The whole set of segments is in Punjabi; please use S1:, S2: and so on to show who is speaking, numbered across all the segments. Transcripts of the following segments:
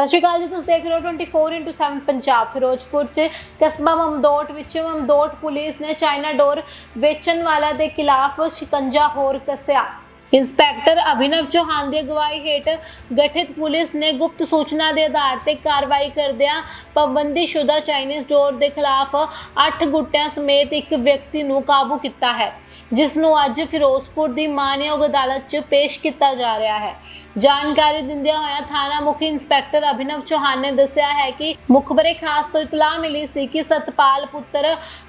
S1: ਸਤਿ ਸ਼੍ਰੀ ਅਕਾਲ ਜੀ, ਤੁਸੀਂ ਦੇਖ ਰਹੇ ਹੋ 24x7 ਪੰਜਾਬ ਫਿਰੋਜ਼ਪੁਰ ਚ। ਕਸਬਾ ਮਮਦੋਟ ਵਿੱਚ ਮਮਦੋਟ ਪੁਲਿਸ ਨੇ ਚਾਈਨਾ ਡੋਰ ਵੇਚਣ ਵਾਲਾ ਦੇ ਖਿਲਾਫ ਸ਼ਿਕੰਜਾ ਹੋਰ ਕੱਸਿਆ। ਇੰਸਪੈਕਟਰ ਅਭਿਨਵ ਚੌਹਾਨ ਦੀ ਅਗਵਾਈ ਹੇਠ ਗਠਿਤ ਪੁਲਿਸ ਨੇ ਗੁਪਤ ਸੂਚਨਾ ਦੇ ਆਧਾਰ ਤੇ ਕਾਰਵਾਈ ਕਰਦਿਆਂ ਪਾਬੰਦੀਸ਼ੁਦਾ ਚਾਈਨੀਜ਼ ਡੋਰ ਦੇ ਖਿਲਾਫ 8 ਗੁੱਟਿਆਂ ਸਮੇਤ ਇੱਕ ਵਿਅਕਤੀ ਨੂੰ ਕਾਬੂ ਕੀਤਾ ਹੈ, ਜਿਸ ਨੂੰ ਅੱਜ ਫਿਰੋਜ਼ਪੁਰ ਦੀ ਮਾਨਯੋਗ ਅਦਾਲਤ 'ਚ ਪੇਸ਼ ਕੀਤਾ ਜਾ ਰਿਹਾ ਹੈ। ਜਾਣਕਾਰੀ ਦਿੰਦਿਆਂ ਹੋਇਆ ਥਾਣਾ ਮੁਖੀ ਇੰਸਪੈਕਟਰ ਅਭਿਨਵ ਚੌਹਾਨ ਨੇ ਦੱਸਿਆ ਹੈ ਕਿ ਮੁਖਬਰੇ ਖਾਸ ਤੋਂ ਇਤਲਾਹ ਮਿਲੀ ਸੀ ਕਿ ਸਤਪਾਲ ਪੁੱਤਰ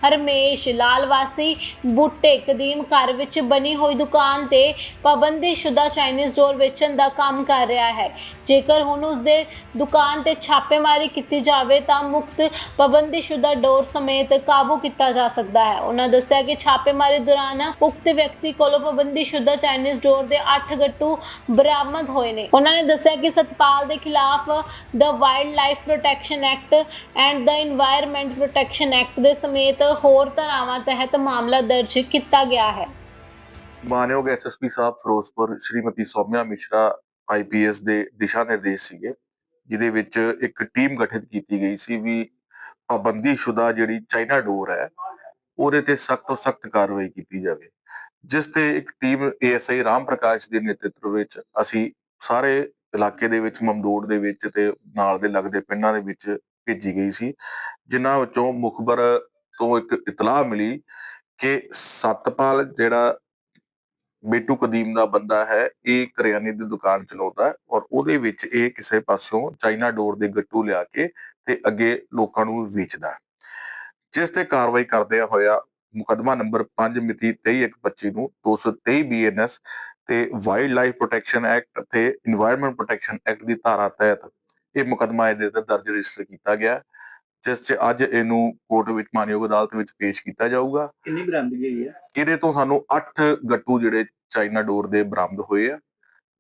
S1: ਹਰਮੇਸ਼ ਲਾਲ ਵਾਸੀ ਬੁੱਟੇ ਕਦੀਮ ਘਰ ਵਿੱਚ ਬਣੀ ਹੋਈ ਦੁਕਾਨ ਤੇ ਪਾਬੰਦੀਸ਼ੁਦਾ ਚਾਈਨੀਜ਼ ਡੋਰ ਵੇਚਣ ਦਾ ਕੰਮ ਕਰ ਰਿਹਾ ਹੈ। ਜੇਕਰ ਹੁਣ ਉਸ ਦੇ ਦੁਕਾਨ ਤੇ ਛਾਪੇਮਾਰੀ ਕੀਤੀ ਜਾਵੇ ਤਾਂ ਮੁਕਤ ਪਾਬੰਦੀਸ਼ੁਦਾ ਡੋਰ ਸਮੇਤ ਕਾਬੂ ਕੀਤਾ ਜਾ ਸਕਦਾ ਹੈ। ਉਹਨਾਂ ਦੱਸਿਆ ਕਿ ਛਾਪੇਮਾਰੀ ਦੌਰਾਨ ਉਕਤ ਵਿਅਕਤੀ ਕੋਲੋਂ ਪਾਬੰਦੀਸ਼ੁਦਾ ਚਾਈਨੀਜ਼ ਡੋਰ ਦੇ 8 ਗੱਟੂ ਬਰਾਮਦ ਹੋਏ ਨੇ। ਉਹਨਾਂ ਨੇ ਦੱਸਿਆ ਕਿ ਸਤਪਾਲ ਦੇ ਖਿਲਾਫ the wildlife protection act and the environment protection act ਦੇ ਸਮੇਤ ਹੋਰ ਧਾਰਾਵਾਂ ਤਹਿਤ ਮਾਮਲਾ ਦਰਜ ਕੀਤਾ ਗਿਆ ਹੈ।
S2: ਮਾਨਯੋਗ ਐਸਐਸਪੀ ਸਾਹਿਬ ਫਿਰੋਜ਼ਪੁਰ ਸ਼੍ਰੀਮਤੀ ਸੌਮਿਆ ਮਿਸ਼ਰਾ ਆਈਪੀਐਸ ਦੇ ਦਿਸ਼ਾ ਨਿਰਦੇਸ਼ ਸੀਗੇ, ਜਿਹਦੇ ਵਿੱਚ ਇੱਕ ਟੀਮ ਗਠਿਤ ਕੀਤੀ ਗਈ ਸੀ ਵੀ ਪਾਬੰਦੀशुदा ਜਿਹੜੀ ਚਾਈਨਾ ਡੋਰ ਹੈ, ਉਹਦੇ ਤੇ ਸਖਤ ਤੋਂ ਸਖਤ ਕਾਰਵਾਈ ਕੀਤੀ ਜਾਵੇ। ਜਿਸ ਤੇ ਇੱਕ ਟੀਮ ਏਐਸਆਈ ਰਾਮ ਪ੍ਰਕਾਸ਼ ਦੇ ਨੇਤਰਤਵ ਵਿੱਚ ਅਸੀਂ ਸਾਰੇ ਇਲਾਕੇ ਦੇ ਵਿੱਚ ਮਮਦੋੜ ਦੇ ਵਿੱਚ ਤੇ ਨਾਲ ਦੇ ਲੱਗਦੇ ਪਿੰਡਾਂ ਦੇ ਵਿੱਚ ਭੇਜੀ ਗਈ ਸੀ, ਜਿਨ੍ਹਾਂ ਵਿੱਚੋਂ ਮੁਖਬਰ ਤੋਂ ਇੱਕ ਇਤਲਾਹ ਮਿਲੀ ਕਿ ਸਤਪਾਲ ਜਿਹੜਾ ਬੇਟੂ ਕਦੀਮ ਦਾ ਬੰਦਾ ਹੈ, ਇਹ ਕਰਿਆਨੇ ਦੀ ਦੁਕਾਨ ਚਲਾਉਂਦਾ ਹੈ ਔਰ ਉਹਦੇ ਵਿੱਚ ਇਹ ਕਿਸੇ ਪਾਸਿਓਂ ਚਾਈਨਾ ਡੋਰ ਦੇ ਗੱਟੂ ਲਿਆ ਕੇ ਤੇ ਅੱਗੇ ਲੋਕਾਂ ਨੂੰ ਵੇਚਦਾ ਜਿਸ ਤੇ ਕਾਰਵਾਈ ਕਰਦਿਆਂ ਹੋਇਆ ਮੁਕੱਦਮਾ ਨੰਬਰ 5 ਮਿਤੀ 23/1/25 ਨੂੰ 223 ਬੀਐਨਐਸ ਤੇ ਵਾਈਲਡ ਲਾਈਫ ਪ੍ਰੋਟੈਕਸ਼ਨ ਐਕਟ ਤੇ এনवायरमेंट ਪ੍ਰੋਟੈਕਸ਼ਨ ਐਕਟ ਦੀ ਧਾਰਾ ਤਹਿਤ ਇਹ ਮੁਕਦਮਾ ਇਹਦੇ ਤੇ ਦਰਜ ਰਜਿਸਟਰ ਕੀਤਾ ਗਿਆ ਜਿਸ 'ਚ ਅੱਜ ਇਹਨੂੰ ਕੋਰਟ ਵਿੱਚ ਮਾਨਯੋਗ ਅਦਾਲਤ ਵਿੱਚ ਪੇਸ਼ ਕੀਤਾ ਜਾਊਗਾ।
S3: ਕਿੰਨੀ ਬਰਾਮਦਗੀ ਹੋਈ ਹੈ?
S2: ਇਹਦੇ ਤੋਂ ਸਾਨੂੰ 8 ਗੱਟੂ ਜਿਹੜੇ ਚਾਈਨਾ ਡੋਰ ਦੇ ਬਰਾਮਦ ਹੋਏ ਆ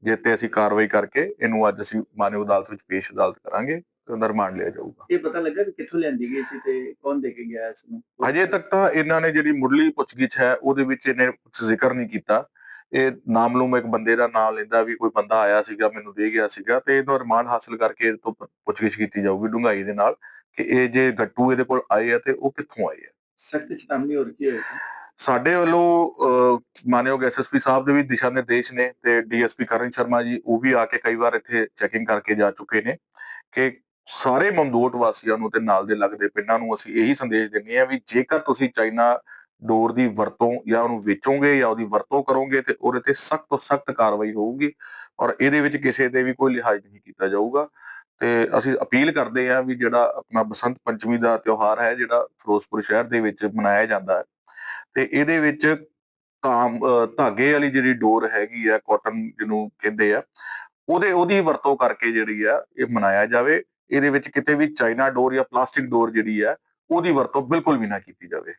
S2: ਜਿੱਤੇ ਅਸੀਂ ਕਾਰਵਾਈ ਕਰਕੇ ਇਹਨੂੰ ਅੱਜ ਅਸੀਂ ਮਾਨਯੋਗ ਅਦਾਲਤ ਵਿੱਚ ਪੇਸ਼ ਅਦਾਲਤ ਕਰਾਂਗੇ ਰਿਮਾਂਡ ਲਿਆ ਜਾਊਗਾ।
S3: ਇਹ ਪਤਾ ਲੱਗਾ ਕਿ ਕਿੱਥੋਂ ਲੈਂਦੀ ਗਈ ਸੀ ਤੇ ਕੌਣ ਦੇ ਕੇ ਗਿਆ ਇਸ ਨੂੰ?
S2: ਅਜੇ ਤੱਕ ਤਾਂ ਇਹਨਾਂ ਨੇ ਜਿਹੜੀ ਮੁੱਢਲੀ ਪੁੱਛਗਿੱਛ ਹੈ ਉਹਦੇ ਵਿੱਚ ਇਹਨੇ ਕੁਝ ਜ਼ਿਕਰ ਨਹੀਂ ਕੀਤਾ। ਇਹ ਨਾਮਲੂਮ ਇੱਕ ਬੰਦੇ ਦਾ ਨਾਮ ਲੈਂਦਾ ਵੀ ਕੋਈ ਬੰਦਾ ਆਇਆ ਸੀਗਾ ਮੈਨੂੰ ਦੇ ਗਿਆ ਸੀਗਾ ਤੇ ਇਹਦਾ ਰਿਮਾਂਡ ਹਾਸਲ ਕਰਕੇ ਇਹ ਤੋਂ ਪੁੱਛਗਿੱਛ ਕੀਤੀ ਜਾਊਗੀ ਡੂੰਘਾਈ ਦੇ ਨਾਲ ਕਿ ਇਹ ਜੇ ਗੱਟੂ ਇਹਦੇ ਕੋਲ ਆਏ ਆ ਤੇ ਉਹ ਕਿੱਥੋਂ ਆਏ ਆ।
S3: ਸਖਤ ਚੇਤਾਵਨੀ ਹੋਰ ਕੀ ਹੋਏਗੀ?
S2: ਸਾਡੇ ਵੱਲੋਂ ਮਾਨਯੋਗ ਐਸਐਸਪੀ ਸਾਹਿਬ ਦੇ ਵੀ ਦਿਸ਼ਾ ਨਿਰਦੇਸ਼ ਨੇ ਤੇ ਡੀਐਸਪੀ ਕਰਨ ਸ਼ਰਮਾ ਜੀ ਉਹ ਵੀ ਆ ਕੇ ਕਈ ਵਾਰ ਇੱਥੇ ਚੈਕਿੰਗ ਕਰਕੇ ਜਾ ਚੁੱਕੇ ਨੇ ਕਿ ਸਾਰੇ ਮਮਦੋਟ ਵਾਸੀਆਂ ਨੂੰ ਤੇ ਨਾਲ ਦੇ ਲੱਗਦੇ ਪਿੰਡਾਂ ਨੂੰ ਅਸੀਂ ਇਹੀ ਸੰਦੇਸ਼ ਦਿੰਦੇ ਆ ਵੀ ਜੇਕਰ ਤੁਸੀਂ ਚਾਈਨਾ ਡੋਰ ਦੀ ਵਰਤੋਂ ਜਾਂ ਉਹਨੂੰ ਵੇਚੋਗੇ ਜਾਂ ਉਹਦੀ ਵਰਤੋਂ ਕਰੋਗੇ ਤੇ ਉਹਦੇ ਤੇ ਸਖਤ ਤੋਂ ਸਖਤ ਕਾਰਵਾਈ ਹੋਊਗੀ ਔਰ ਇਹਦੇ ਵਿੱਚ ਕਿਸੇ ਤੇ ਵੀ ਕੋਈ ਲਿਹਾਜ਼ ਨਹੀਂ ਕੀਤਾ ਜਾਊਗਾ। ਤੇ ਅਸੀਂ ਅਪੀਲ ਕਰਦੇ ਹਾਂ ਵੀ ਜਿਹੜਾ ਆਪਣਾ ਬਸੰਤ ਪੰਚਮੀ ਦਾ ਤਿਉਹਾਰ ਹੈ, ਜਿਹੜਾ ਫਿਰੋਜ਼ਪੁਰ ਸ਼ਹਿਰ ਦੇ ਵਿੱਚ ਮਨਾਇਆ ਜਾਂਦਾ ਹੈ, ਤੇ ਇਹਦੇ ਵਿੱਚ ਧਾਮ ਧਾਗੇ ਵਾਲੀ ਜਿਹੜੀ ਡੋਰ ਹੈਗੀ ਆ ਕਾਟਨ ਜਿਹਨੂੰ ਕਹਿੰਦੇ ਆ, ਉਹਦੇ, ਉਹਦੀ ਵਰਤੋਂ ਕਰਕੇ ਜਿਹੜੀ ਆ ਇਹ ਮਨਾਇਆ ਜਾਵੇ। ਇਹਦੇ ਵਿੱਚ ਕਿਤੇ ਵੀ ਚਾਈਨਾ ਡੋਰ ਜਾਂ ਪਲਾਸਟਿਕ ਡੋਰ ਜਿਹੜੀ ਆ, ਉਹਦੀ ਵਰਤੋਂ ਬਿਲਕੁਲ ਵੀ ਨਾ ਕੀਤੀ ਜਾਵੇ।